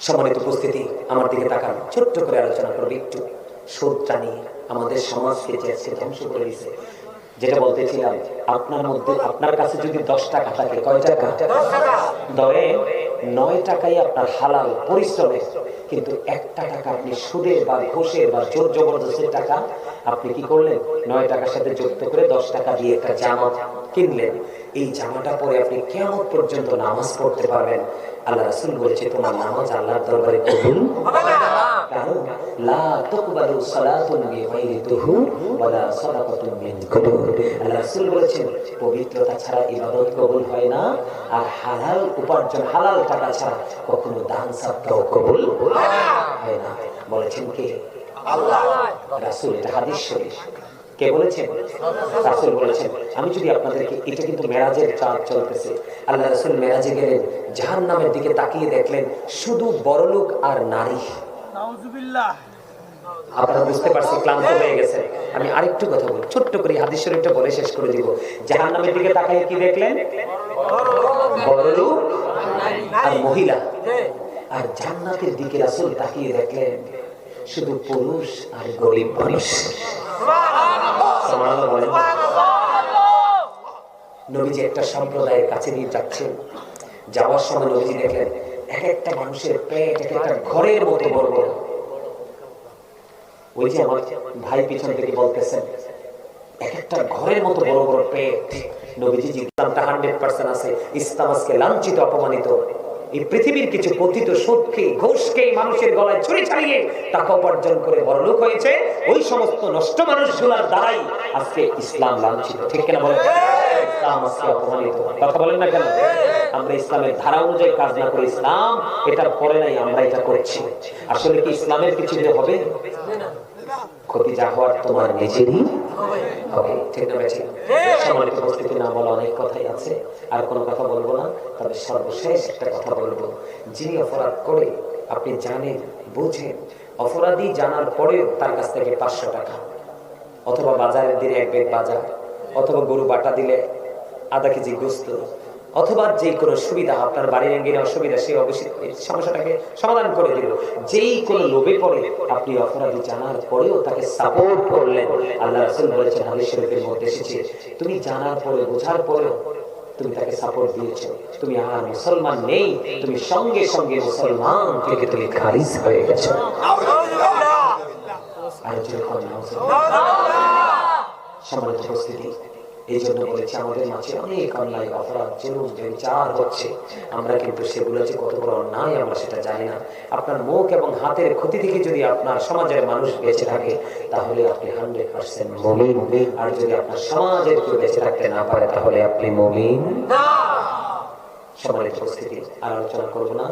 সম্মানিত উপস্থিতি আমার দিকে তাকান ছোট্ট করে আলোচনা করবে একটু। সোদটা নিয়ে আমাদের সমাজকে যে আজকে ধ্বংস করে দিছে যেটা বলতেছিলাম আপনার মধ্যে আপনার কাছে যদি দশ টাকা থাকে কয় টাকা? ধরে নয় টাকাই আপনার হালাল পরিশ্রমে কিন্তু একটা টাকা আপনি সুদের বা ঘোষের বা জোর জবরদস্তের টাকা আপনি কি করলেন? নয় টাকার সাথে যুক্ত করে দশ টাকা দিয়ে একটা জামা কিনলেন। এই জামাটা পরে আপনি কেমন পর্যন্ত নামাজ পড়তে পারবেন? আল্লাহ রাসূল বলেছে তোমার নামাজ আল্লাহর দরবারে কবুল কারণ লা তুকবালু সালাতুন বিগাইরি তুহুর ওয়ালা সাদাকাতুন মিন কুবুর। আল্লাহ রাসূল বলেছেন পবিত্রতা ছাড়া ইবাদত কবুল হয় না আর হালাল উপার্জন হালাল টাকা ছাড়া কখনো দান সাদকাও কবুল হয় না। বলেছেন কে? আল্লাহ। রাসূল এটা হাদিস শরীফ। কে বলেছেন রাসূল বলেছেন আমি যদি আপনাদেরকে এটা কিন্তু মেরাজের চাঁদ চলতেছে। আল্লাহ রাসূল মেরাজে গেলেন জাহান্নামের দিকে তাকিয়ে দেখলেন শুধু বড়লোক আর নারী। আপনারা বুঝতে পারছেন ক্লান্ত হয়ে গেছে আমি আরেকটু কথা বলি ছোট্ট করে হাদিস শরীফটা বলে শেষ করে দিব। জাহান্নামের দিকে তাকিয়ে কি দেখলেন? বড়লোক আর মহিলা। আর জান্নাতের দিকে রাসূল তাকিয়ে দেখলেন শুধু পুরুষ আর গরিব মানুষ। নবীজি একটা সম্প্রদায়ের কাছে দিয়ে যাচ্ছেন। যাওয়ার সময় নবীজি দেখলেন, এক একটা মানুষের পেট এক একটা ঘরের মতো বড় বড়। ওই যে আমার ভাই পিছন থেকে বলতেছেন, এক একটা ঘরের মতো বড় বড় পেট। নবীজি ইসলামটা হান্ড্রেড পার্সেন্ট আছে, ইসলাম আজকে লাঞ্ছিত, অপমানিত। এই পৃথিবীর কিছু কথিত সুদকে ঘোষকে মানুষের গলায় ছুরি ছাড়িয়ে টাকা উপার্জন করে বড়লোক হয়েছে। ওই সমস্ত নষ্ট মানুষগুলার দ্বারাই আজকে ইসলাম লাঞ্ছিত। ঠিক কিনা বলেন? ইসলাম আজকে অপমানিত। কথা বলেন না কেন? আমরা ইসলামের ধারা অনুযায়ী কাজ না করে ইসলাম, এটার পরে নাই আমরা এটা করছি। আসলে কি ইসলামের কিছু হবে? ক্ষতি যা হওয়ার তোমার নিজেরই হবে। ঠিক না বেঠিক? সম্মানিত উপস্থিতি, না বলা অনেক কথাই আছে, আর কোনো কথা বলব না, তবে সর্বশেষ একটা কথা বলব। যিনি অপরাধ করে, আপনি জানেন, বুঝেন, অপরাধী জানার পরেও তার কাছ থেকে পাঁচশো টাকা, অথবা বাজারে দিলে এক ব্যাগ বাজার, অথবা গরু বাটা দিলে আধা কেজি গোস্ত অথবা যে কোনো সুবিধা আপনার বাড়ির এঙ্গিনে অসুবিধা সেই অবশ্যই সমস্যাটাকে সমাধান করে দিল। যেই কোনো লোভে পড়ে আপনি অপরাধী জানার পরেও তাকে সাপোর্ট করলেন। আল্লাহ রাসূল বলেছেন হাদিস শরীফের মধ্যে এসেছে তুমি জানার পরে বোঝার পরেও তুমি তাকে সাপোর্ট দিয়েছ। তুমি আর মুসলমান নেই তুমি সঙ্গে সঙ্গে মুসলমান থেকে তুমি খারিজ হয়ে গেছো। আর যখন সম্মানিত উপস্থিতি এই জন্য বলেছি আমাদের মাঝে অনেক অন্যায় অপরাধ জুলুম বিচার হচ্ছে। আমরা কিন্তু সেগুলো যে কত বড় অন্যায় আমরা সেটা জানি না। আপনার মুখ এবং হাতের ক্ষতি থেকে যদি আপনার সমাজের মানুষ বেঁচে থাকে তাহলে আপনি হান্ড্রেড পার্সেন্ট মমিন। আর যদি আপনার সমাজের কেউ বেঁচে থাকতে না পারে তাহলে আপনি মমিন। সম্মানিত উপস্থিতি আর আলোচনা করব না।